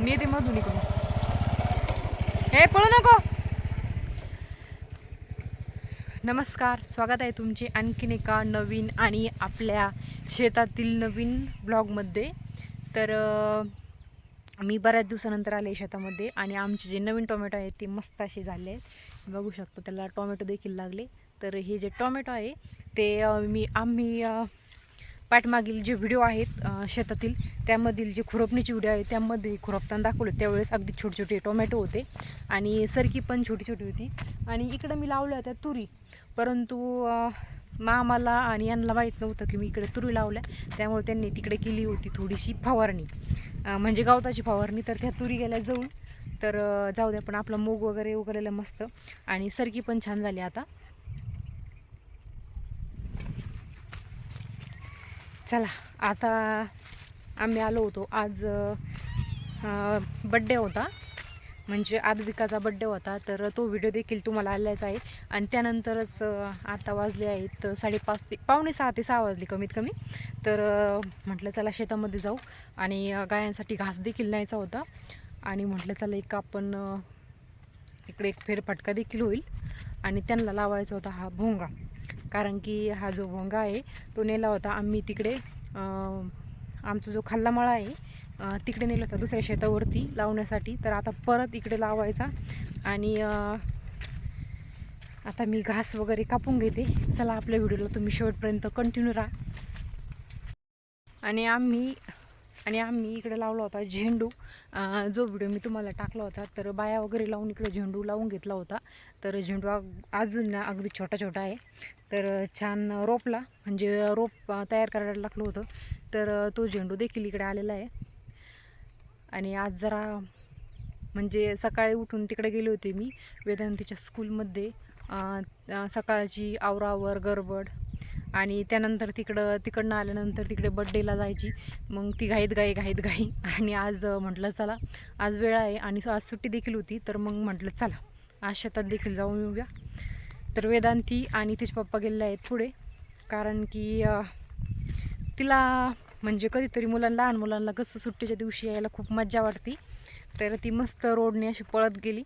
मी येते मधून इकडून हे पळू नको. नमस्कार स्वागत आहे तुमचे आणखीन एका नवीन आणि आपल्या शेतातील नवीन ब्लॉगमध्ये तर मी बऱ्याच दिवसानंतर आले शेतामध्ये आणि आमचे जे नवीन टोमॅटो आहेत ते मस्त असे झाले आहेत. बघू शकतो त्याला टोमॅटो देखील लागले. तर हे जे टोमॅटो आहे ते मी आम्ही पाठमागील जे व्हिडिओ आहेत शेतातील त्यामधील जे खुरपणीचे व्हिडिओ आहेत त्यामध्ये खुरपताना दाखवले. त्यावेळेस अगदी छोटे छोटे टोमॅटो होते आणि सरकी पण छोटी छोटी होती. आणि इकडं मी लावल्या होत्या तुरी. परंतु मामाला आणि यांना माहीत नव्हतं की मी इकडे तुरी लावल्या. त्यामुळे त्यांनी तिकडे केली होती थोडीशी फवारणी. म्हणजे गवताची फवारणी. तर त्या तुरी गेल्या जाऊन तर जाऊ द्या पण आपला मूग वगैरे उगलेलं मस्त. आणि सरकी पण छान झाली आता. चला आता आम्ही आलो होतो. आज बड्डे होता. म्हणजे आदविकाचा बड्डे होता तर तो व्हिडिओ देखील तुम्हाला आलाच आहे. आणि त्यानंतरच आता वाजले आहेत साडेपाच ते पावणे सहा ते सहा वाजले कमीत कमी तर म्हटलं चला शेतामध्ये जाऊ. आणि गायांसाठी घास देखील न्यायचा होता. आणि म्हटलं चला एक आपण इकडे एक फेरफटका देखील होईल. आणि त्यांना लावायचा होता हा भोंगा. कारण की हा जो भोंगा आहे तो नेला होता आम्ही तिकडे. आमचा जो खल्लामळा आहे तिकडे नेला होता दुसऱ्या शेतावरती लावण्यासाठी. तर आता परत इकडे लावायचा. आणि आता मी घास वगैरे कापून घेते. चला आपल्या व्हिडिओला तुम्ही शेवटपर्यंत कंटिन्यू राहा. आणि आम्ही आणि आम्ही इकडे लावला होता झेंडू. जो व्हिडिओ मी तुम्हाला टाकला होता तर बाया वगैरे लावून इकडे झेंडू लावून घेतला होता. तर झेंडू अजून ना अगदी छोटा छोटा आहे. तर छान रोपला म्हणजे रोप तयार करायला लागलं होतं. तर तो झेंडू देखील इकडे आलेला आहे. आणि आज जरा म्हणजे सकाळी उठून तिकडे गेले होते मी वेदांतीच्या स्कूलमध्ये सकाळची आवरावर गडबड आणि त्यानंतर तिकडं तिकडनं आल्यानंतर तिकडे बड्डेला जायची. मग ती घाईत गाई घाईत घाई. आणि आज म्हटलं चला. आज वेळ आहे आणि आज सुट्टी देखील होती तर मग म्हटलं चला. आज शेतात देखील जाऊन येऊया. तर वेदांती आणि तिचे पप्पा गेलेले आहेत पुढे. कारण की तिला म्हणजे कधीतरी मुलांना लहान मुलांना कसं सुट्टीच्या दिवशी यायला खूप मज्जा वाटते. तर ती मस्त रोडने अशी पळत गेली.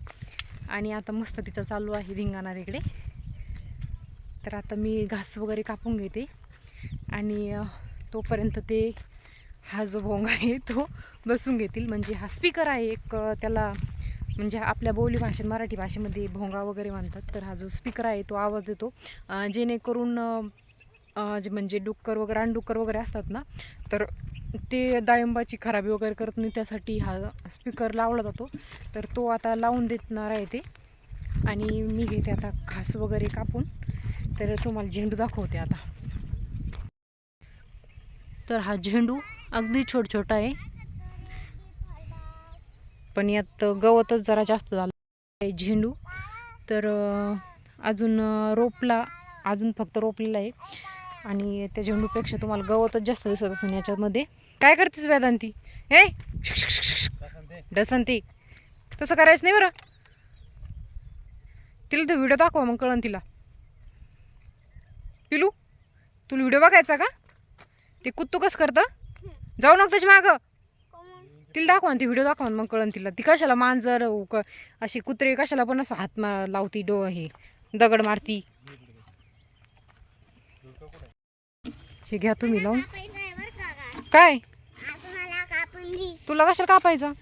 आणि आता मस्त तिचं चालू आहे धिंगाणा तिकडे. तर आता मी घास वगैरे कापून घेते. आणि तोपर्यंत ते हा जो भोंगा आहे तो बसून घेतील. म्हणजे हा स्पीकर आहे एक त्याला म्हणजे आपल्या बोली भाषेत मराठी भाषेमध्ये भोंगा वगैरे म्हणतात. तर हा जो स्पीकर आहे तो आवाज देतो. जेणेकरून जे म्हणजे डुक्कर वगैरे अनडुक्कर वगैरे असतात ना तर ते डाळिंबाची खराबी वगैरे करत नाही. त्यासाठी हा स्पीकर लावला जातो. तर तो आता लावून देणार आहे ते. आणि मी घेते आता घास वगैरे कापून. तर तुम्हाला झेंडू दाखवते आता. तर हा झेंडू अगदी छोट छोटा आहे. पण यात गवतच जरा जास्त झालं आहे झेंडू. तर अजून रोपला अजून फक्त रोपलेला आहे. आणि त्या झेंडूपेक्षा तुम्हाला गवतच जास्त दिसत असेल याच्यामध्ये. काय करतेस वेदांती? हे? डसंती. तसं करायचं नाही बरं. तिला तर व्हिडिओ दाखवा मग कळन तिला. पिलू तुला व्हिडिओ बघायचा का? ते कुत्तू कसं करतं? जाऊ नको त्याच्या मागं. तिला दाखवा ना ती व्हिडिओ दाखवा ना मग कळन तिला. ती कशाला मांजर क- अशी कुत्रे कशाला पण असं हात मा लावती डो हे दगड मारती. हे घ्या तुम्ही लावून. काय? तुला कशाला कापायचा?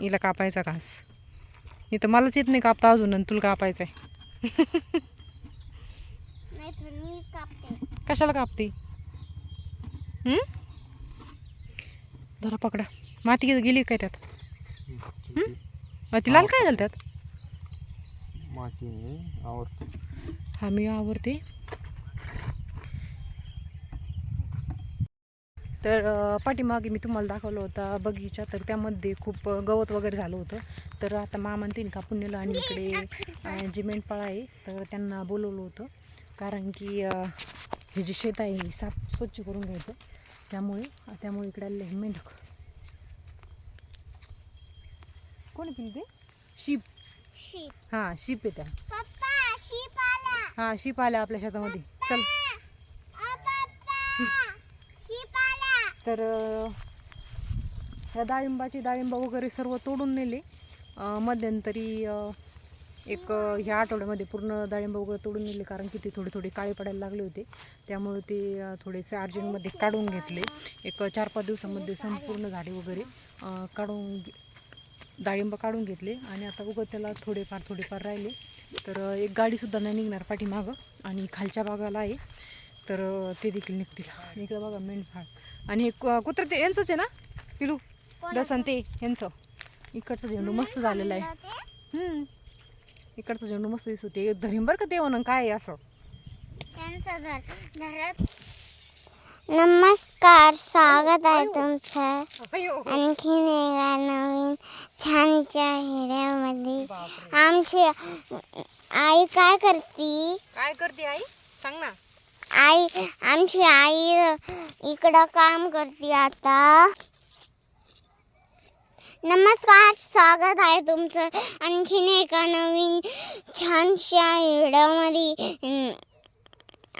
हिला कापायचा घास. इथं मलाच येत नाही कापता अजून आणि तुला कापायचा आहे कशाला कापते? धरा पकडा. माती गेली काय त्यात? माती लाल काय झालं त्यात? माती आवडतो हा मी आवडते तर पाठीमागे मी तुम्हाला दाखवलं होता बगीचा. तर त्यामध्ये खूप गवत वगैरे झालं होतं. तर आता मामान तिने कापून नेलं आणि इकडे जे मेंढपाळ आहे तर त्यांना बोलवलं होतं. कारण की हे जे शेत आहे हे साफ स्वच्छ करून घ्यायचं. त्यामुळे त्यामुळे इकडे आले मेंढक. कोणी पिली ते शीप. शीप. हां शीप आहे त्या पप्पा शीप आला. हां शीप आल्या आपल्या शेतामध्ये. चल. तर ह्या डाळिंबाची डाळिंब वगैरे सर्व तोडून नेले. मध्यंतरी एक ह्या आठवड्यामध्ये पूर्ण डाळिंब वगैरे तोडून नेले कारण की ते थोडे थोडे काळे पडायला लागले होते. त्यामुळे ते थोडेसे अर्जंटमध्ये काढून घेतले. एक चार पाच दिवसामध्ये संपूर्ण झाडे वगैरे काढून डाळिंब काढून घेतले आणि आता उगत त्याला थोडेफार थोडेफार राहिले. तर एक गाडीसुद्धा नाही निघणार पाठीमागं आणि खालच्या भागाला आहे. तर ते देखील निघतील. इकडं बघा मेंढपाळ आणि हे कुत्रं ते यांचंच आहे ना? पिलू? दसन ते यांचं. इकडचं झेंडू मस्त झालेलं आहे. इकडचं झेंडू मस्त दिसत होते धरीन बरं का म्हणून काय आहे असं? नमस्कार स्वागत आहे तुमचं. आणखीन एका नवीन छानच्या हिऱ्यामध्ये. आमची आई काय करती? काय करते आई? सांग ना. आई आमची आई इकडं काम करते आता. नमस्कार स्वागत आहे तुमचं आणखीन एका नवीन छानशा व्हिडिओमध्ये.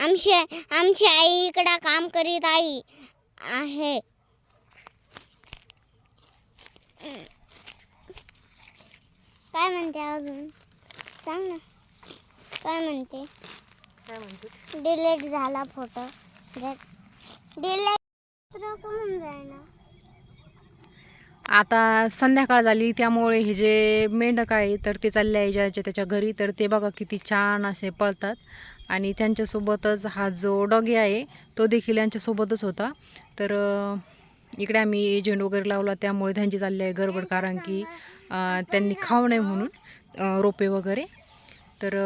आमची आमची आई इकडं काम करीत आई आहे. काय म्हणते अजून? सांग ना. काय म्हणते? काय म्हणते? डिलीट झाला फोटो डिलीट आता संध्याकाळ झाली त्यामुळे हे जे मेंढक आहे तर ते चालले आहे ज्याच्या त्याच्या घरी. तर ते बघा किती छान असे पळतात. आणि त्यांच्यासोबतच हा जो डॉगी आहे तो देखील यांच्यासोबतच होता. तर इकडे आम्ही एजंट वगैरे लावला त्यामुळे त्यांची चालली आहे गडबड. कारण की त्यांनी खाऊ नये म्हणून रोपे वगैरे. तर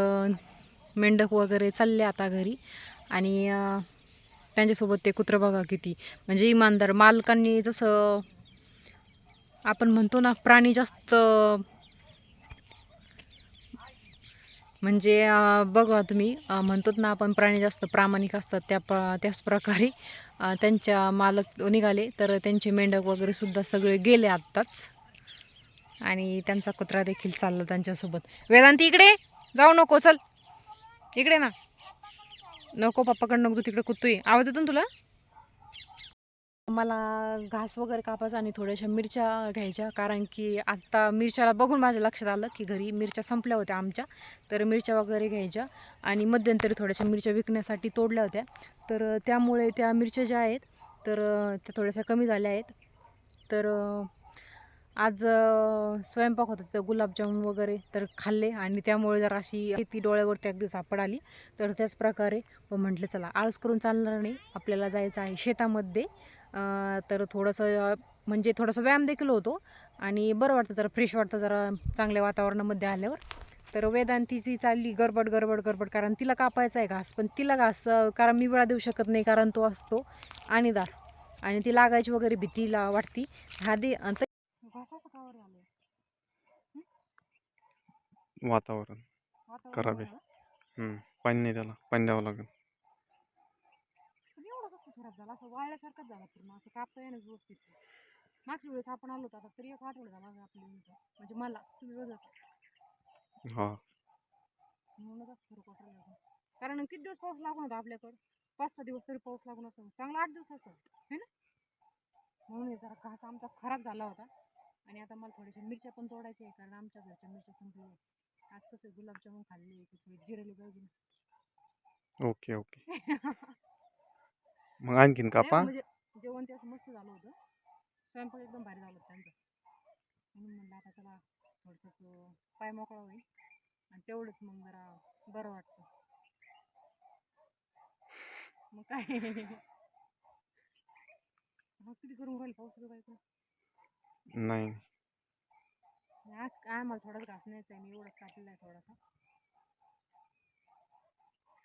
मेंढक वगैरे चालले आता घरी. आणि त्यांच्यासोबत ते कुत्रं बघा किती. म्हणजे इमानदार मालकांनी जसं आपण म्हणतो ना प्राणी जास्त म्हणजे बघा तुम्ही म्हणतोत ना आपण प्राणी जास्त प्रामाणिक असतात त्या प त्याच प्रकारे त्यांच्या मालक निघाले तर त्यांचे मेंढक वगैरे सुद्धा सगळे गेले आत्ताच. आणि त्यांचा कुत्रा देखील चालला त्यांच्यासोबत. वेदांती इकडे जाऊ नको चल. इकडे ना. नको पप्पाकडे नको तू तिकडे कुत्तू आवाज येतो ना तुला? मला घास वगैरे कापायचा आणि थोड्याशा मिरच्या घ्यायच्या. कारण की आत्ता मिरच्याला बघून माझ्या लक्षात आलं की घरी मिरच्या संपल्या होत्या आमच्या. तर मिरच्या वगैरे घ्यायच्या आणि मध्यंतरी थोड्याशा मिरच्या विकण्यासाठी तोडल्या होत्या. तर त्यामुळे त्या मिरच्या ज्या आहेत तर त्या थोड्याशा कमी झाल्या आहेत. तर आज स्वयंपाक होता तर गुलाबजामुन वगैरे तर खाल्ले आणि त्यामुळे जर अशी ती डोळ्यावरती अगदी सापड आली. तर त्याच प्रकारे म्हटलं चला आळस करून चालणार नाही. आपल्याला जायचं आहे शेतामध्ये. तर थोडंसं म्हणजे थोडासा व्यायाम देखील होतो. आणि बरं वाटतं जरा फ्रेश वाटतं जरा चांगल्या वातावरणामध्ये आल्यावर. तर वेदांतीची चालली गडबड गडबड गडबड कारण तिला कापायचा आहे घास. पण तिला घास कारण मी वेळा देऊ शकत नाही कारण तो असतो आणीदार. आणि ती लागायची वगैरे भीतीला वाटती. हा दे वातावरण. खराब आहे. हम्म. पाणी नाही त्याला. पाणी द्यावं लागेल. खराब झाला असं वाळल्यासारखाच झाला पूर्ण असं कापता येणं व्यवस्थित मागच्या वेळेस आपण आलो होतो आता तरी एक आठवडा झाला माझा आपल्या इथं. म्हणजे मला तुम्ही बघा. हा. म्हणूनच फरक वाटायला लागला. कारण किती दिवस पाऊस लागून होता आपल्याकडं? पाच सहा दिवस तरी पाऊस लागून असं चांगला आठ दिवस असं है ना? म्हणून हे जरा घास आमचा खराब झाला होता. आणि आता मला थोड्याशा मिरच्या पण तोडायच्या आहे कारण आमच्या घरच्या मिरच्या संपल्या आहेत. आज कसं गुलाबजामुन खाल्ले जिरेली पाहिजे ओके ओके. मग आणखीन कापा. म्हणजे जेवण ते असं मस्त झालं होतं. स्वयंपाक एकदम भारी झालं होतं त्यांचं. म्हणून म्हणलं आता त्याला थोडंसं पाय मोकळा होईल आणि तेवढंच मग जरा बरं वाटतं. मग काय? हा किती करून राहील पाऊस वगैरे काय नाही. आज काय मला थोडाच घास न्यायचा आहे मी एवढंच कापलेला आहे थोडासा.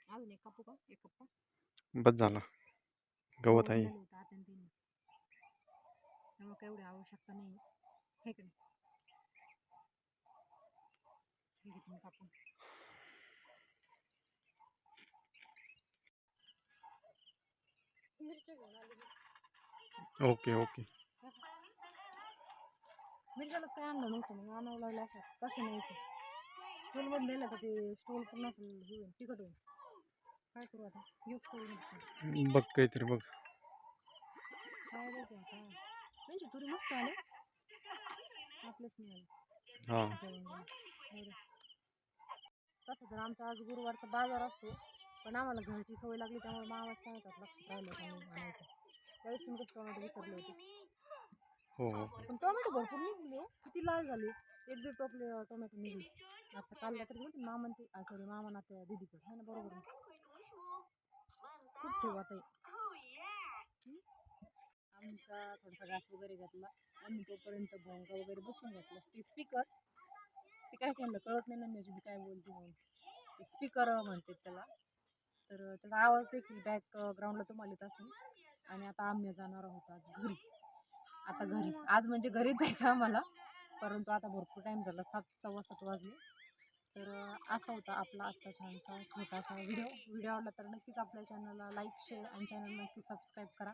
अजून एक कापू का? एक कप्पा? बस झाला. गवत आहे. त्यामुळे काही एवढी आवश्यकता नाही. हे की कापून. Okay okay. मिरच्यालाच काय आणलं नव्हतं मग? आणावं लागलं असं. कसं न्यायचं स्टोलमध्ये नेलं तर ते स्टोल पूर्ण तिखट होईल. काय करू आता? येऊ स्टोल बघ काहीतरी बघ. काय बघू आता? त्यांची तुरी मस्त आले. आपलेच मिळाले. हा. तसं तर आमचा आज गुरुवारचा बाजार असतो. पण आम्हाला घरची सवय लागली त्यामुळे मामाच काय होतात लक्षात राहिलं का नाही आणायचं त्यावेळेस कसे टोमॅटो विसरले होते. हो. पण टोमॅटो भरपूर निघले हो. किती लाल झाले. एक दीड टोपले टोमॅटो निघले. आता काल रात्री गेली मामन ते सॉरी मामा ना त्या दिदीकडे. आहे ना बरोबर? खूप ठेवा ताई हं? आमचा थोडासा घास वगैरे घातला. आम्ही तोपर्यंत भोंगा वगैरे बसून घातला. ते स्पीकर ते काय केलं कळत नाही ना मी काय बोलते म्हणून. स्पीकर म्हणतात त्याला. तर त्याचा आवाज देखील बॅक ग्राउंडला तुम्हाला येत असेल. आणि आता आम्ही जाणार आहोत आज घरी. आता घरी. आज म्हणजे घरीच जायचं आम्हाला. परंतु आता भरपूर टाईम झाला सात सव्वा सात वाजले. तर असा होता आपला आजचा छानसा छोटासा व्हिडिओ. व्हिडिओ आवडला तर नक्कीच आपल्या चॅनलला लाईक शेअर आणि चॅनल नक्की सबस्क्राईब करा.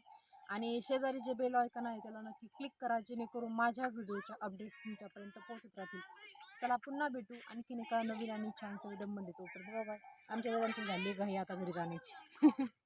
आणि शेजारी जे बेल आयकन आहे त्याला नक्की क्लिक करा जेणेकरून माझ्या व्हिडिओच्या अपडेट्स तुमच्यापर्यंत पोहोचत राहतील. चला पुन्हा भेटू. आणखीन एका नवीन आणि छानसा व्हिडिओमध्ये तोपर्यंत बघा आमच्या वेळांची झाली घाई आता घरी जाण्याची.